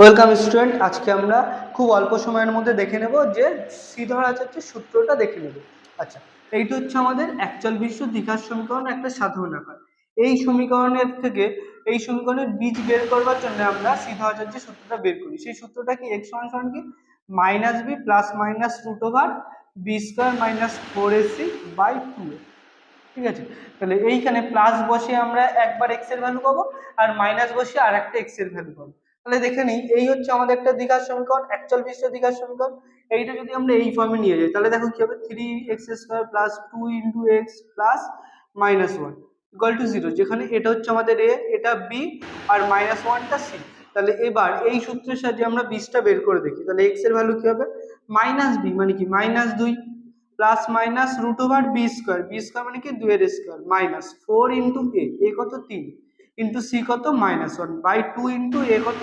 Welcome student আজকে আমরা খুব অল্প সময়ের মধ্যে দেখে নেব যে শ্রীধর আচার্যের সূত্রটা দেখে নেব। আচ্ছা এইটা হচ্ছে আমাদের অ্যাকচুয়াল বিশ্ব দ্বিঘাত সমীকরণ, একটা সাধারণ আকার এই সমীকরণের থেকে, এই সমীকরণের বীজ বের করবার জন্য আমরা শ্রীধর আচার্যের সূত্রটা বের করি। সেই সূত্রটা কি? এক্স সমান কি? Minus B plus minus root over B square minus four AC by two ঠিক আছে? তাহলে এইখানে প্লাস বসে আমরা একবার এক্সের ভ্যালু পাবো, আর মাইনাস বসে আর একটা এক্সের ভ্যালু পাবো। তাহলে দেখে নিই, এই হচ্ছে আমাদের একটা দ্বিঘাত সমীকরণ অ্যাকচুয়াল বিশ্ব দ্বিঘাত সমীকরণ। এইটা যদি আমরা এই ফর্মে নিয়ে যাই, তাহলে দেখো কি হবে? Three X square plus two into X plus minus one equal to zero যেখানে এটা হচ্ছে আমাদের এ এটা বি আর মাইনাস ওয়ানটা সি তাহলে এবার এই সূত্রের সাহায্যে আমরা বিসটা বের করে দেখি। তাহলে এক্সের ভ্যালু কি হবে? মাইনাস বি মানে কি? মাইনাস দুই plus minus root over B square B square মানে কি? দুইয়ের square minus four into A কত? তিন। ইন্টু সি কত? Minus one by two into A কত?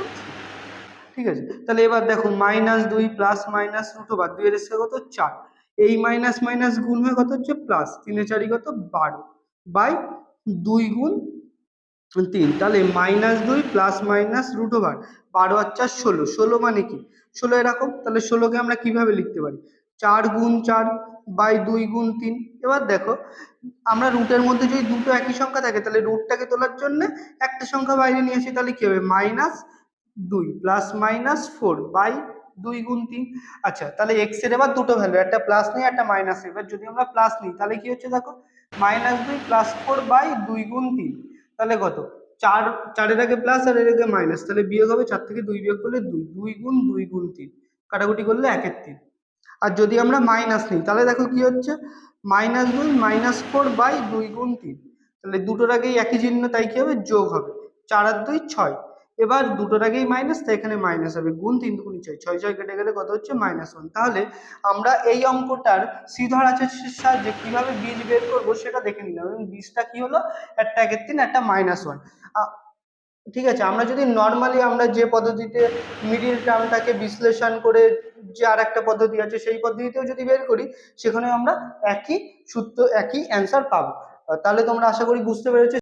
ঠিক আছে? তাহলে এবার দেখো মাইনাস দুই প্লাস মাইনাস রুট ওভার দুইয়ের স্কোয়ার কত? চার। এই মাইনাস মাইনাস গুণ হয়ে কত হচ্ছে? প্লাস তিনে চারি কত? বারো। বাই দুই গুণ তিন। তাহলে মাইনাস দুই প্লাস মাইনাস রুট ওভার বারো আর চার ষোলো। ষোলো মানে কি? ষোলো এরকম? তাহলে ষোলোকে আমরা কীভাবে লিখতে পারি? চার গুণ চার বাই দুই গুণ তিন। এবার দেখো, আমরা রুটের মধ্যে যদি দুটো একই সংখ্যা থাকে, তাহলে রুটটাকে তোলার জন্য একটা সংখ্যা বাইরে নিয়ে আসি, তাহলে কি হবে? মাইনাস দুই প্লাস মাইনাস ফোর বাই দুই গুণ তিন। আচ্ছা তাহলে এক্সের এবার দুটো ভ্যালু একটা প্লাস নিই, একটা মাইনাস এবার যদি আমরা প্লাস নিই, তাহলে কি হচ্ছে দেখো? মাইনাস দুই প্লাস ফোর বাই দুই গুণ তিন। তাহলে কত? চার, চারের আগে প্লাস আর এর আগে মাইনাস তাহলে বিয়োগ হবে, চার থেকে দুই বিয়োগ করলে দুই দুই গুণ দুই গুণ তিন। কাটাকুটি করলে একের তিন। আর যদি আমরা মাইনাস নিই, তাহলে দেখো কি হচ্ছে? মাইনাস দুই মাইনাস ফোর বাই দুই গুণ তিন। তাহলে দুটোর আগেই একই চিহ্ন, তাই কি হবে? যোগ হবে। চার আর দুই, ছয়। এবার দুটোর আগেই মাইনাস তাই এখানে মাইনাস হবে। গুণ তিন দুগুণি ছয়। ছয় ছয় কেটে গেলে কত হচ্ছে? মাইনাস ওয়ান তাহলে আমরা এই অঙ্কটার শ্রীধর আচার্যের সাহায্যে কীভাবে বীজ বের করব সেটা দেখে নিলাম। এবং বীজটা কি হলো? একটা একের তিন, একটা মাইনাস ওয়ান ঠিক আছে, আমরা যদি নর্মালি আমরা যে পদ্ধতিতে মিডিল টার্মটাকে বিশ্লেষণ করে যে আর একটা পদ্ধতি আছে, সেই পদ্ধতিতেও যদি বের করি সেখানে আমরা একই সূত্র, একই অ্যান্সার পাবো। তাহলে তোমরা আশা করি বুঝতে পেরেছ